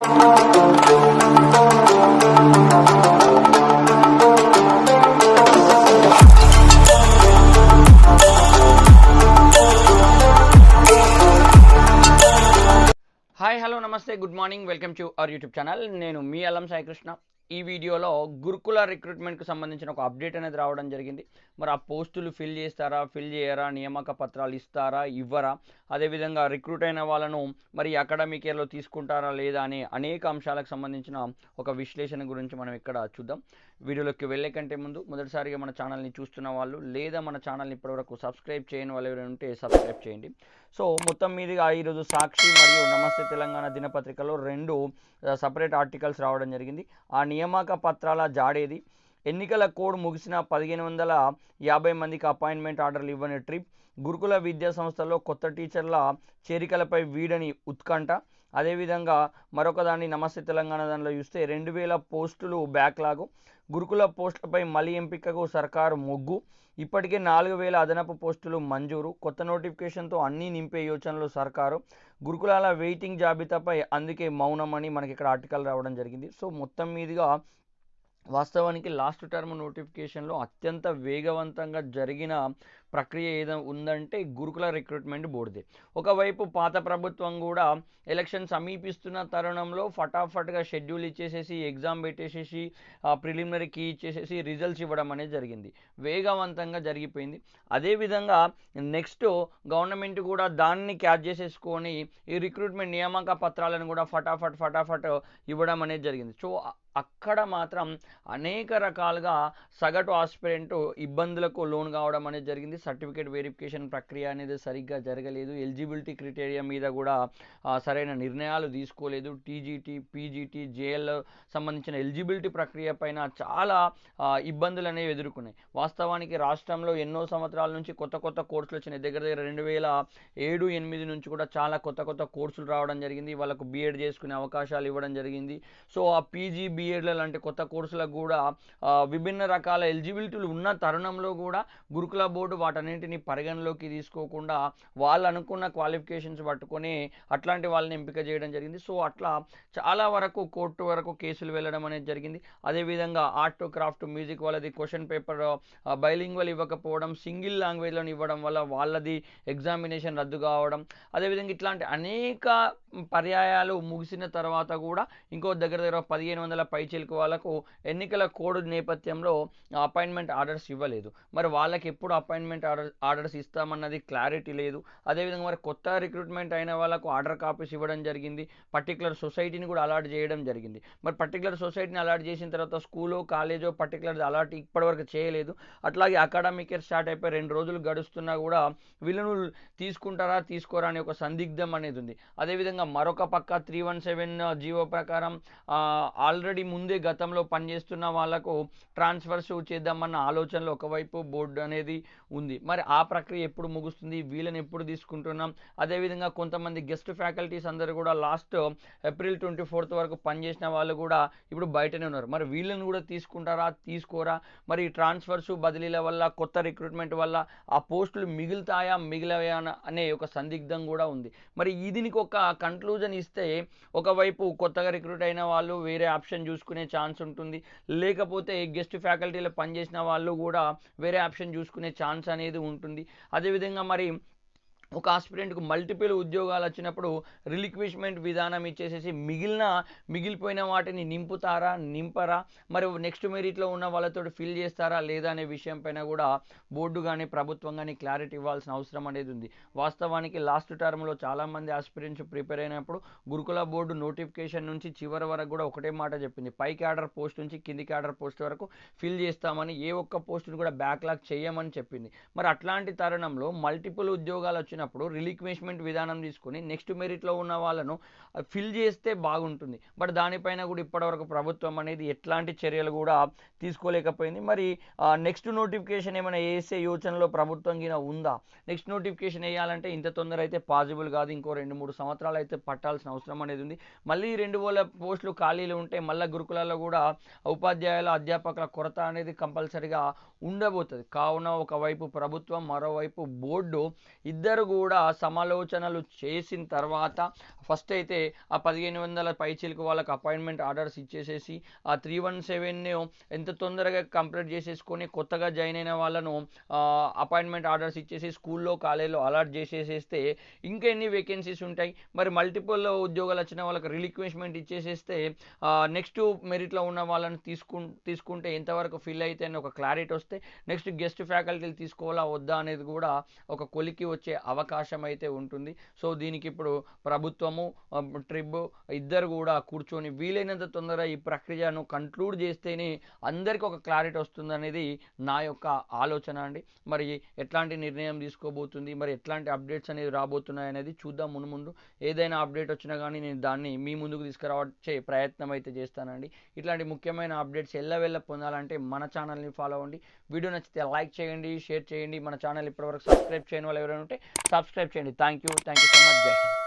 Hi hello నమస్తే good morning welcome to our YouTube channel నేను మీ అల్లం సాయికృష్ణ. ఈ వీడియోలో గురుకుల రిక్రూట్మెంట్కి సంబంధించిన ఒక అప్డేట్ అనేది రావడం జరిగింది. మరి ఆ పోస్టులు ఫిల్ చేస్తారా ఫిల్ చేయరా నియామక పత్రాలు ఇస్తారా ఇవ్వరా? అదేవిధంగా రిక్రూట్ అయిన వాళ్ళను మరి అకాడమిక్ ఇయర్లో తీసుకుంటారా లేదా అనే అనేక అంశాలకు సంబంధించిన ఒక విశ్లేషణ గురించి మనం ఇక్కడ చూద్దాం. వీడియోలోకి వెళ్ళే కంటే ముందు మొదటిసారిగా మన ఛానల్ని చూస్తున్న వాళ్ళు లేదా మన ఛానల్ని ఇప్పటివరకు సబ్స్క్రైబ్ చేయని వాళ్ళు ఎవరైనా ఉంటే సబ్స్క్రైబ్ చేయండి. సో మొత్తం మీదుగా ఈరోజు సాక్షి మరియు నమస్తే తెలంగాణ దినపత్రికలో రెండు సపరేట్ ఆర్టికల్స్ రావడం జరిగింది. ఆ నియామక పత్రాల జాడేది ఎన్నికల కోడ్ ముగిసిన పదిహేను వందల యాభై మందికి అపాయింట్మెంట్ ఆర్డర్లు ఇవ్వని ట్రిప్. గురుకుల విద్యా సంస్థల్లో కొత్త టీచర్ల చేరికలపై వీడని ఉత్కంఠ. అదేవిధంగా మరొక దాన్ని నమస్తే తెలంగాణ దానిలో చూస్తే రెండు వేల పోస్టులు బ్యాక్లాగు. గురుకుల పోస్టులపై మళ్ళీ ఎంపికకు సర్కారు మొగ్గు. ఇప్పటికే నాలుగు వేల అదనపు పోస్టులు మంజూరు. కొత్త నోటిఫికేషన్తో అన్నీ నింపే యోచనలు సర్కారు. గురుకులాల వెయిటింగ్ జాబితాపై అందుకే మౌనం అని మనకి ఇక్కడ ఆర్టికల్ రావడం జరిగింది. సో మొత్తం మీదుగా వాస్తవానికి లాస్ట్ టర్మ్ నోటిఫికేషన్లో అత్యంత వేగవంతంగా జరిగిన ప్రక్రియ ఏదో ఉందంటే గురుకుల రిక్రూట్మెంట్ బోర్డుది. ఒకవైపు పాత ప్రభుత్వం కూడా ఎలక్షన్ సమీపిస్తున్న తరుణంలో ఫటాఫట్గా షెడ్యూల్ ఇచ్చేసేసి ఎగ్జామ్ పెట్టేసేసి ప్రిలిమినరీ కీ ఇచ్చేసేసి రిజల్ట్స్ ఇవ్వడం అనేది జరిగింది. వేగవంతంగా జరిగిపోయింది. అదేవిధంగా నెక్స్ట్ గవర్నమెంట్ కూడా దాన్ని క్యాచ్ చేసేసుకొని ఈ రిక్రూట్మెంట్ నియామక పత్రాలను కూడా ఫటాఫట్ ఫటాఫట్ ఇవ్వడం అనేది జరిగింది. సో అక్కడ మాత్రం అనేక రకాలుగా సగటు ఆస్పిరెంట్ ఇబ్బందులకు లోన్ కావడం అనేది జరిగింది. సర్టిఫికేట్ వెరిఫికేషన్ ప్రక్రియ అనేది సరిగ్గా జరగలేదు. ఎలిజిబిలిటీ క్రిటేరియా మీద కూడా సరైన నిర్ణయాలు తీసుకోలేదు. టీజీటీ పీజీటీ జేఎల్ సంబంధించిన ఎలిజిబిలిటీ ప్రక్రియ పైన చాలా ఇబ్బందులు అనేవి ఎదుర్కొన్నాయి. వాస్తవానికి రాష్ట్రంలో ఎన్నో సంవత్సరాల నుంచి కొత్త కొత్త కోర్సులు వచ్చినాయి. దగ్గర దగ్గర రెండు వేల ఏడు ఎనిమిది నుంచి కూడా చాలా కొత్త కొత్త కోర్సులు రావడం జరిగింది. వాళ్ళకు బీఎడ్ చేసుకునే అవకాశాలు ఇవ్వడం జరిగింది. సో ఆ పీజీ బీఎడ్ల లాంటి కొత్త కోర్సులకు కూడా విభిన్న రకాల ఎలిజిబిలిటీలు ఉన్న తరుణంలో కూడా గురుకుల బోర్డు వాటన్నింటిని పరిగణలోకి తీసుకోకుండా వాళ్ళు అనుకున్న క్వాలిఫికేషన్స్ పట్టుకొని అట్లాంటి వాళ్ళని ఎంపిక చేయడం జరిగింది. సో అట్లా చాలా వరకు కోర్టు వరకు కేసులు వెళ్ళడం అనేది జరిగింది. అదేవిధంగా ఆర్ట్ క్రాఫ్ట్ మ్యూజిక్ వాళ్ళది క్వశ్చన్ పేపర్ బైలింగ్వల్ ఇవ్వకపోవడం సింగిల్ లాంగ్వేజ్లో ఇవ్వడం వల్ల వాళ్ళది ఎగ్జామినేషన్ రద్దు కావడం. అదేవిధంగా ఇట్లాంటి అనేక పర్యాయాలు ముగిసిన తర్వాత కూడా ఇంకో దగ్గర దగ్గర పదిహేను వందల పైచీలకు వాళ్ళకు ఎన్నికల కోడ్ నేపథ్యంలో అపాయింట్మెంట్ ఆర్డర్స్ ఇవ్వలేదు. మరి వాళ్ళకి ఎప్పుడు అపాయింట్మెంట్ ఆర్డర్ ఆర్డర్స్ ఇస్తామన్నది క్లారిటీ లేదు. అదేవిధంగా మరి కొత్త రిక్రూట్మెంట్ అయిన వాళ్ళకు ఆర్డర్ కాపీస్ ఇవ్వడం జరిగింది. పర్టికులర్ సొసైటీని కూడా అలాట్ చేయడం జరిగింది. మరి పర్టికులర్ సొసైటీని అలాట్ చేసిన తర్వాత స్కూలో కాలేజో పర్టికులర్ అలాట్ ఇప్పటివరకు చేయలేదు. అట్లాగే అకాడమిక్ ఇయర్ స్టార్ట్ అయిపోయి రెండు రోజులు గడుస్తున్నా కూడా వీళ్ళను తీసుకుంటారా తీసుకోరా అనే ఒక సందిగ్ధం అనేది ఉంది. అదేవిధంగా మరొక పక్క త్రీ వన్ సెవెన్ జీవో ప్రకారం ఆల్రెడీ ముందే గతంలో పనిచేస్తున్న వాళ్ళకు ట్రాన్స్ఫర్స్ చేద్దామన్న ఆలోచనలో ఒకవైపు బోర్డు అనేది ఉంది. మరి ఆ ప్రక్రియ ఎప్పుడు ముగుస్తుంది? వీళ్ళని ఎప్పుడు తీసుకుంటున్నాం? అదేవిధంగా కొంతమంది గెస్ట్ ఫ్యాకల్టీస్ అందరూ కూడా లాస్ట్ ఏప్రిల్ ట్వంటీ ఫోర్త్ వరకు పనిచేసిన వాళ్ళు కూడా ఇప్పుడు బయటనే ఉన్నారు. మరి వీళ్ళని కూడా తీసుకుంటారా? తీసుకోరా? మరి ట్రాన్స్ఫర్స్ బదిలీల వల్ల కొత్త రిక్రూట్మెంట్ వల్ల ఆ పోస్టులు మిగులుతాయా? మిగిలవా అనే ఒక సందిగ్ధం కూడా ఉంది. మరి దీనికి ఒక కన్క్లూజన్ ఇస్తే ఒకవైపు కొత్తగా రిక్రూట్ అయిన వాళ్ళు వేరే ఆప్షన్ చూసుకునే ఛాన్స్ ఉంటుంది. లేకపోతే గెస్ట్ ఫ్యాకల్టీలో పనిచేసిన వాళ్ళు కూడా వేరే ఆప్షన్ చూసుకునే ఛాన్స్ అనేది ఉంటుంది. అదేవిధంగా మరి ఒక ఆస్పిరెంట్కు మల్టిపుల్ ఉద్యోగాలు వచ్చినప్పుడు రిలిక్విష్మెంట్ విధానం ఇచ్చేసేసి మిగిలిన మిగిలిపోయిన వాటిని నింపుతారా నింపరా? మరి నెక్స్ట్ మెరిట్లో ఉన్న వాళ్ళతో ఫిల్ చేస్తారా లేదా అనే విషయం పైన కూడా బోర్డు కానీ ప్రభుత్వం కానీ క్లారిటీ ఇవ్వాల్సిన అవసరం అనేది ఉంది. వాస్తవానికి లాస్ట్ టర్మ్లో చాలామంది ఆస్పిరెంట్స్ ప్రిపేర్ అయినప్పుడు గురుకుల బోర్డు నోటిఫికేషన్ నుంచి చివరి వరకు కూడా ఒకటే మాట చెప్పింది. పై క్యాడర్ పోస్ట్ నుంచి కింది క్యాడర్ పోస్ట్ వరకు ఫిల్ చేస్తామని ఏ ఒక్క పోస్టును కూడా బ్యాక్లాగ్ చేయమని చెప్పింది. మరి అట్లాంటి తరుణంలో మల్టిపుల్ ఉద్యోగాలు వచ్చిన వచ్చినప్పుడు రిలిక్విష్మెంట్ విధానం తీసుకొని నెక్స్ట్ మెరిట్లో ఉన్న వాళ్ళను ఫిల్ చేస్తే బాగుంటుంది. బట్ దానిపైన కూడా ఇప్పటివరకు ప్రభుత్వం అనేది ఎట్లాంటి చర్యలు కూడా తీసుకోలేకపోయింది. మరి నెక్స్ట్ నోటిఫికేషన్ ఏమైనా వేసే యోచనలో ప్రభుత్వం గిన ఉందా? నెక్స్ట్ నోటిఫికేషన్ వేయాలంటే ఇంత తొందర అయితే పాసిబుల్ కాదు. ఇంకో రెండు మూడు సంవత్సరాలు అయితే పట్టాల్సిన అవసరం అనేది ఉంది. మళ్ళీ రెండు వేల పోస్టులు ఖాళీలు ఉంటే మళ్ళీ గురుకులాల్లో కూడా ఉపాధ్యాయుల అధ్యాపకుల కొరత అనేది కంపల్సరిగా ఉండబోతుంది. కావున ఒకవైపు ప్రభుత్వం మరోవైపు బోర్డు ఇద్దరు కూడా సమాలోచనలు చేసిన తర్వాత ఫస్ట్ అయితే ఆ పదిహేను వందల పైచీలకు వాళ్ళకి అపాయింట్మెంట్ ఆర్డర్స్ ఇచ్చేసేసి ఆ త్రీ వన్ సెవెన్ ఎంత తొందరగా కంప్లీట్ చేసేసుకొని కొత్తగా జాయిన్ అయిన వాళ్ళను అపాయింట్మెంట్ ఆర్డర్స్ ఇచ్చేసి స్కూల్లో కాలేజీలో అలాట్ చేసేసేస్తే ఇంకెన్ని వేకెన్సీస్ ఉంటాయి? మరి మల్టిపుల్ ఉద్యోగాలు వచ్చిన వాళ్ళకి రిలిక్విష్మెంట్ ఇచ్చేసేస్తే నెక్స్ట్ మెరిట్లో ఉన్న వాళ్ళని తీసుకు తీసుకుంటే ఎంతవరకు ఫిల్ అయితే అని ఒక క్లారిటీ వస్తే నెక్స్ట్ గెస్ట్ ఫ్యాకల్టీలు తీసుకోవాలా వద్దా అనేది కూడా ఒక కొలికి వచ్చే అవకాశం అవకాశం అయితే ఉంటుంది. సో దీనికి ఇప్పుడు ప్రభుత్వము ట్రిబ్ ఇద్దరు కూడా కూర్చొని వీలైనంత తొందరగా ఈ ప్రక్రియను కంక్లూడ్ చేస్తేనే అందరికీ ఒక క్లారిటీ వస్తుంది అనేది నా యొక్క ఆలోచన అండి. మరి ఎట్లాంటి నిర్ణయం తీసుకోబోతుంది మరి ఎట్లాంటి అప్డేట్స్ అనేది రాబోతున్నాయి అనేది చూద్దాం మును ముందు. ఏదైనా అప్డేట్ వచ్చినా కానీ నేను దాన్ని మీ ముందుకు తీసుకురావచ్చే ప్రయత్నం అయితే చేస్తానండి. ఇట్లాంటి ముఖ్యమైన అప్డేట్స్ ఎల్లవెల్ల పొందాలంటే మన ఛానల్ని ఫాలో అవ్వండి. వీడియో నచ్చితే లైక్ చేయండి షేర్ చేయండి. మన ఛానల్ ఇప్పటివరకు సబ్స్క్రైబ్ చేయని వాళ్ళు ఎవరైనా ఉంటే సబ్స్క్రైబ్ చేయండి. Thank you thank you so much జై